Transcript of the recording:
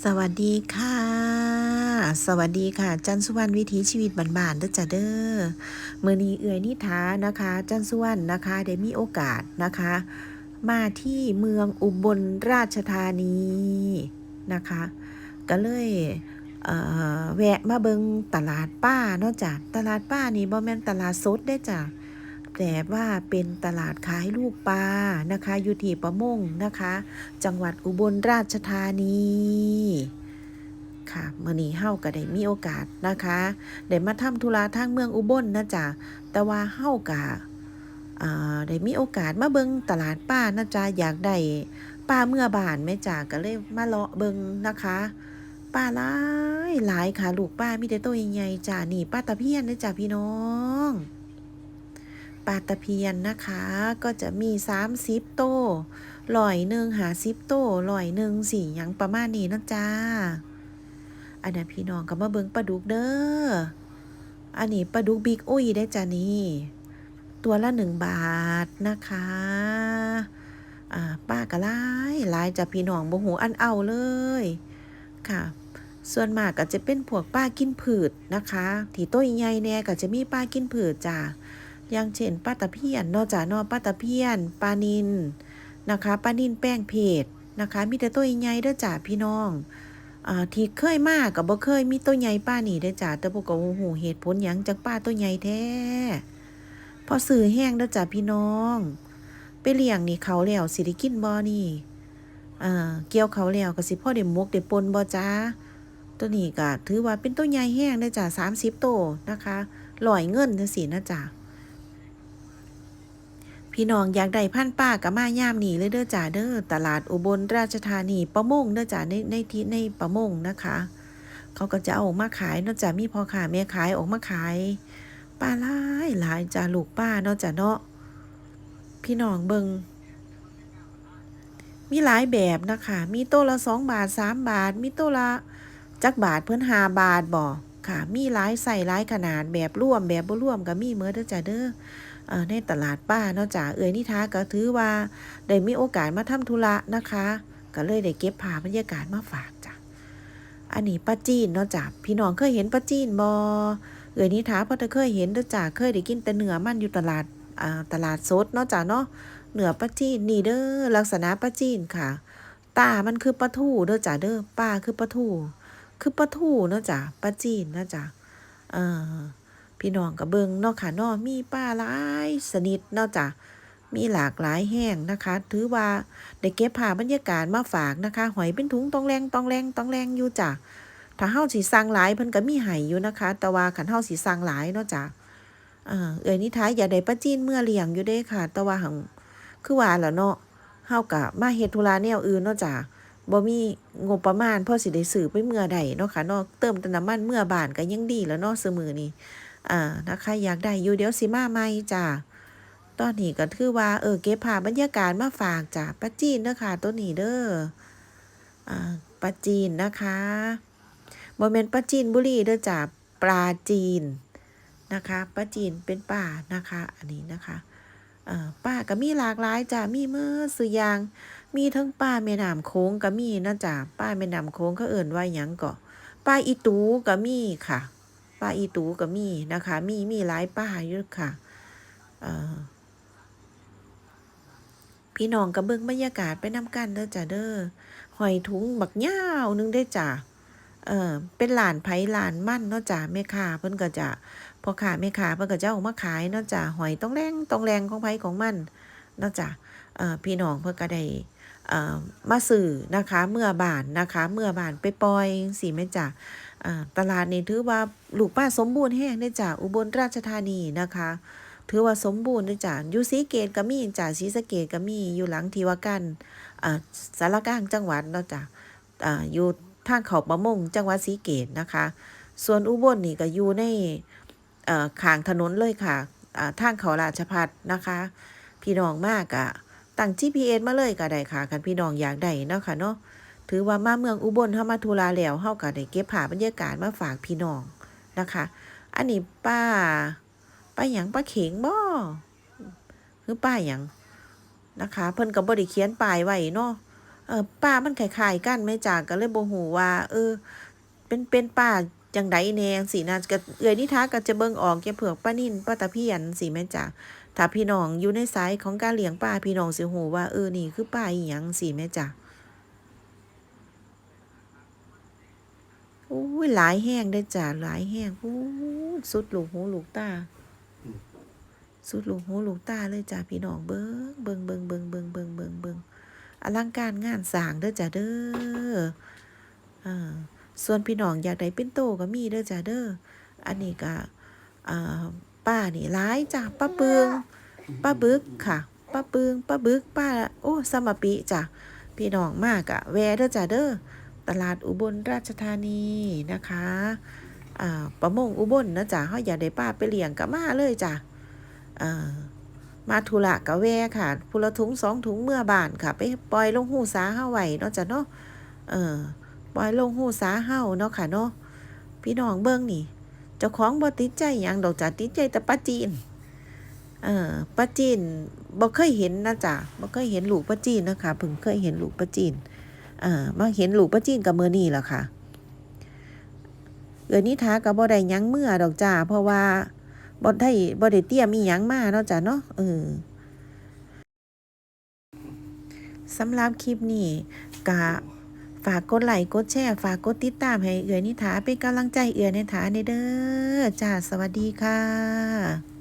สวัสดีค่ะ สวัสดีค่ะ จันสุวรรณวิถีชีวิตบ้านๆเด้อจ้ะเด้อเมื้อนี้เอื่อยนิทานะคะ จันสุวรรณนะคะได้มีโอกาสนะคะ มาที่เมืองอุบลราชธานีนะคะ ก็เลยเแวะมาเบิงตลาดป้าเนาะจ้ะตลาดป้านี่บ่แม่นตลาดสดได้จ้ะ แต่ว่าเป็นตลาดขายลูกปลานะคะอยู่ที่ประมงนะคะ จังหวัดอุบลราชธานีค่ะมื่อนี้เฮาก็ได้มีโอกาสนะคะได้มาทำธุระทางเมืองอุบลนะจ๊ะแต่ว่าเฮากะอ่าได้มีโอกาสมาเบิงตลาดป้านะจ๊ะอยากได้ป้าเมื่อบานแม่จ๋าก็เลยมาเลาะเบิงนะคะป้าหลายหลายค่ะลูกป้ามีแต่ตัวใหญ่ๆจ้ะนี่ป้าตะเพียนนะจ๊ะพี่น้อง ปลาตะเพียนนะคะ ก็จะมี30โตลอยหนึ่งหาซิปโตลอยหนึ่งสี่ยังประมาณนี้นะจ้า อันนั้นพี่น้องก็มาเบิ่งปลาดุกเด้อ อันนี้ปลาดุกบิ๊กอุ้ยได้จ้านี่ตัวละหนึ่งบาทนะคะอ่าป้ากะไล่หลายจ้ะพี่น้องบ่หูอันเอาเลยค่ะ ส่วนมากก็จะเป็นพวกป้ากินผืดนะคะ ที่ต้นใหญ่แน่ก็จะมีป้ากินผืดจ้ะ อย่างเช่นป้าตะเพียนนอกจากนอป้าตะเพียนปลานินนะคะป้านินแป้งเพจนะคะ มีแต่ตัวใหญ่เด้อจ้าพี่น้องอ่าที่เคยมากกับบ่เคยมีตัวใหญ่ป้านี่เด้อจ้าแต่พวกก็โอ้โหเหตุผลหยังจังป้าตัวใหญ่แท้พอสื่อแห้งเด้อจ้าพี่น้อง ไปเลี้ยงนี่เขาแล้วสิได้กินบ่นี่อ่าเกี่ยวเขาแล้วก็สิพ่อได้มกได้ปนบ่จ้าตัวนี้ก็ถือว่าเป็นตัวใหญ่แห้งเด้อจ้า30โตวนะคะลอยเงินจังซี่นะจ้า พี่น้องอยากได้พันป้ากับมาย่ามนี่เลยเด้อจ้าเด้อตลาดอุบลราชธานีประมงเด้อจ้าในในที่ในประมงนะคะ เขาก็จะเอาออกมาขายเนอกจากมีพ่อค้าแม่ขายออกมาขายปลาหลายหลายจ้าลูกป้าเนอกจากเนาะพี่น้องเบิงมีหลายแบบนะคะ มีโตละสองบาทสามบาท มีโตละจักบาทเพิ่นหาบาทบ่ค่ะ มีหลายใส่หลายขนาดแบบร่วมแบบบ่ร่วมก็มีเมื่อเด้อจ้าเด้อ ในตลาดป้าเนาะจ้ะเอ่ยนิทาก็ถือว่าได้มีโอกาสมาทำธุระนะคะ ก็เลยได้เก็บภาพบรรยากาศมาฝากจ้ะอันนี้ป้าจีนเนาะจ้ะพี่น้องเคยเห็นป้าจีนบอเอ่ยนิทาเพราะจะเคยเห็นเด้อจ้ะเคยได้กินแต่เนื้อมันอยู่ตลาดตลาดสดเนาะจ้ะเนาะเนื้อป้าจีนนี่เด้อลักษณะป้าจีนค่ะ ตา มันคือปลาทูเด้อจ้ะเด้อป้าคือปลาทูคือปลาทูเนาะจ้ะป้าจีนเนาะจ้ะเอ่อ พี่น้องกับเบิงเนาะค่ะเนาะมีป้าหลายสนิทเนาะจ้ะมีหลากหลายแห้งนะคะ ถือว่าได้เก็บภาบรรยากาศมาฝากนะคะ หอยเป็นถุงตองแรงตองแรงตองแรงอยู่จ้ะถ้าเฮาสิสั่งหลายเพิ่นก็มีให้อยู่นะคะ แต่ว่าคันเฮาสิสั่งหลายเนาะจ้ะเอ่อเอ้ยนิทายอย่าได้ป้าจีนเมื่อเลี้ยงอยู่เด้ค่ะ แต่ว่าหังคือว่าแล่ะเนาะเฮาก็มาเฮ็ดธุระแนวอื่นเนาะจ้ะบ่มีงบประมาณพอสิได้ซื้อไปเมื่อใดเนาะค่ะเนาะเติมแต่น้ำมันเมื่อบานก็ยังดีแล้วเนาะซุมื้อนี้ อ่านะคะ อยากได้อยู่เดี๋ยวสิมาใหม่จ้ะตอนนี้ก็ถือว่าเออเก็บภาพบรรยากาศมาฝากจ้ะป้าจีนเด้อค่ะตัวนี้เด้ออ่าป้าจีนนะคะบ่แม่นป้าจีนบุรีเด้อจ้ะปลาจีนนะคะป้าจีนเป็นป้านะคะ อันนี้นะคะเอ่อป้าก็มีหลากหลายจ้ะมีเมื่อสุอยาง มีทั้งป้าแม่น้ำโค้งก็มีนะจ้ะป้าแม่น้ำโค้งเขาเอิ่นว่าหยังก็ป้าอีตูก็มีค่ะ ป้าอีตูก็มีนะคะ มีมีหลายป้าอยู่ค่ะพี่น้องกับเบิ่งบรรยากาศไปน้ำกันเด้อจ้ะเด้อหอยถุงบักยาวนึงได้จ้ะเออเป็นหลานไผหลานมั่นเนาะจ้ะแม่ค้าเพิ่นก็จะพอค้าแม่ค้าเพิ่นก็จะเอามาขายเนาะจ้ะหอยต้องแรงต้องแรงของไผของมันเนาะจ้ะเออพี่น้องเพิ่นก็ได้เออมาซื้อนะคะ เมื่อบานนะคะ เมื่อบานไปปล่อยสิแม่จ้ะอ่า ตลาดนี่ถือว่าลูกป้าสมบูรณ์แห้งได้จากอุบลราชธานีนะคะ ถือว่าสมบูรณ์ได้จากอยู่สีเกตก็มีจากศรีสะเกตก็มีอยู่หลังทีวากันอ่าสารกลางจังหวัดเนาะจ้ะอ่าอยู่ทางเขาประมงจังหวัดศรีเกตนะคะ ส่วนอุบลนี่ก็อยู่ในอ่อข้างถนนเลยค่ะอ่าทางเขาราชพัฒนะคะ พี่น้องมากอะตั้ง GPS มาเลยก็ได้ค่ะคันพี่น้องอยากได้เนาะค่ะเนาะ ถือว่ามาเมืองอุบลเฮามาทุลาแล้วเฮาก็ได้เก็บภาพบรรยากาศมาฝากพี่น้องนะคะ อันนี้ป้าป้าหยังป้าเข็งบ่คือป้าหยังนะคะ เพิ่นก็บ่ได้เขียนป้ายไว้เนาะเออป้ามันคล้ายๆกันแม่จาก็เลยบ่ฮู้ว่า เออ เป็นเป็นป้าจังไดแน่จังซี้นะก็เอื้อยนิทาก็จะเบิ่งออกแก่เผือกป้านิ่นป้าตะเพียนสิแม่จ้าถ้าพี่น้องอยู่ในสายของการเลี้ยงปลาพี่น้องสิฮู้ว่าเออนี่คือปลาอีหยังสิแม่จ้า อ้ยหลายแห้งเด้อจ้าหลายแห้งโอ้สุดลูกหูลูกตาสุดลูกหูลูกตาเลยจ้าพี่น้องเบิ่งเบิ่งเบิ่งเบิ่งเบิ่งเบิ่งเบิ่งเบิ่งอลังการงานสร้างเด้อจ้าเด้ออ่าส่วนพี่น้องอยากได้เป็นโตก็มีเด้อจ้าเด้ออันนี้ก็อ่าป้านี่หลายจ้าป้าเปืองป้าบึกค่ะป้าเปืองป้าบึกป้าโอ้สมปิจ้ะพี่น้องมากอะแวเด้อจ้าเด้อ ตลาดอุบลราชธานีนะคะอ่าประมงอุบลนะจ้ะเฮาอยาได้ป้าไปเลี้ยงก็มาเลยจ้ะอ่ามาธุระกะแวค่ะพุละถุงสองถุงเมื่อบานค่ะ ไปปล่อยลงหูสาเฮาไว้เนาะจ้ะเนาะเออปล่อยลงหูสาเฮาเนาะค่ะเนาะพี่น้องเบิ่งนี่เจ้าของบ่ติดใจยังดอกจ้ะติดใจแต่ป้าจีนเออป้าจีนบ่เคยเห็นนะจ้ะบ่เคยเห็นลูกป้าจีนนะคะเพิ่งเคยเห็นลูกป้าจีน ออมาเห็นลูกป้าจีนกับมื้อนี้ล่ะค่ะ เอือนิทาก็บ่ได้ยังเมื่อดอกจ้า เพราะว่าบ่ได้บ่ได้เตรียมียังมาเนาะจ้ะเนาะเออสำหรับคลิปนี้ก็ฝากกดไลค์กดแชร์ฝากกดติดตามให้เอือนิถาเป็นกำลังใจเอือนิถาในเด้อจ้าสวัสดีค่ะ